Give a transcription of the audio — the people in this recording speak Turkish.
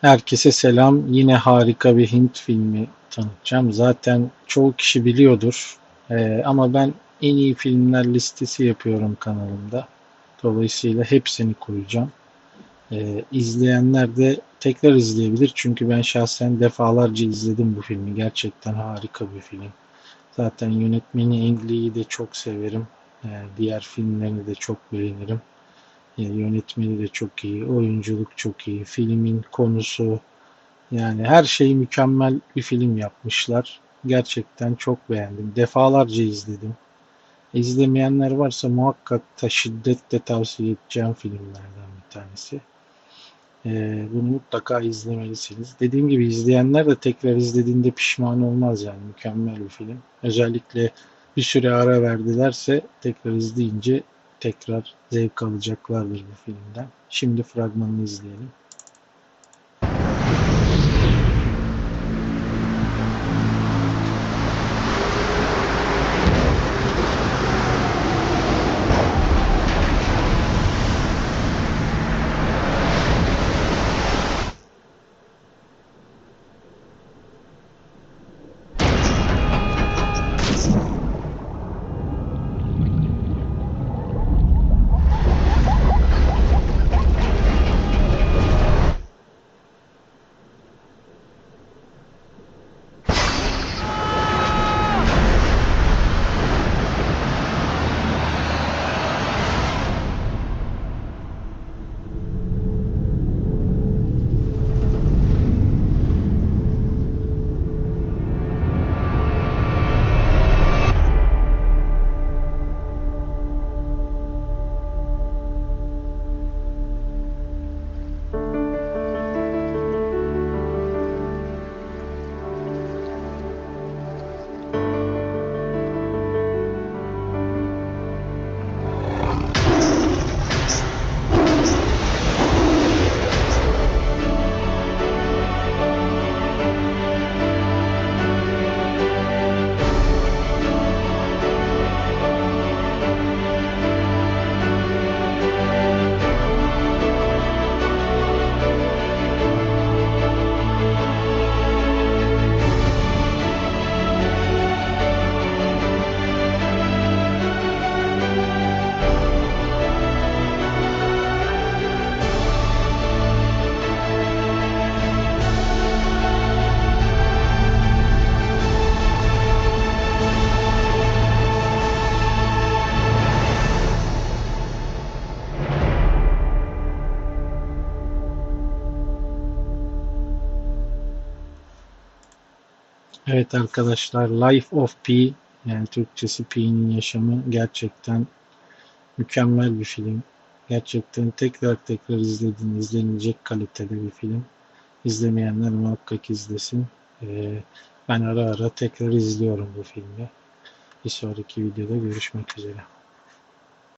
Herkese selam. Yine harika bir Hint filmi tanıtacağım. Zaten çoğu kişi biliyordur. Ee, ama ben en iyi filmler listesi yapıyorum kanalımda. Dolayısıyla hepsini koyacağım. Ee, izleyenler de tekrar izleyebilir. Çünkü ben şahsen defalarca izledim bu filmi. Gerçekten harika bir film. Zaten yönetmeni Ang Lee'yi de çok severim. Ee, diğer filmlerini de çok beğenirim. Yönetmeni de çok iyi, oyunculuk çok iyi, filmin konusu yani her şey mükemmel bir film yapmışlar. Gerçekten çok beğendim. Defalarca izledim. İzlemeyenler varsa muhakkak da şiddetle tavsiye edeceğim filmlerden bir tanesi. E, bunu mutlaka izlemelisiniz. Dediğim gibi izleyenler de tekrar izlediğinde pişman olmaz yani mükemmel bir film. Özellikle bir süre ara verdilerse tekrar izleyince tekrar zevk alacaklardır bu filmden. Şimdi fragmanını izleyelim. Evet arkadaşlar Life of Pi yani Türkçesi Pi'nin yaşamı gerçekten mükemmel bir film. Gerçekten tekrar tekrar izlediğin izlenilecek kalitede bir film. İzlemeyenler muhakkak izlesin. Ee, ben ara ara tekrar izliyorum bu filmi. Bir sonraki videoda görüşmek üzere.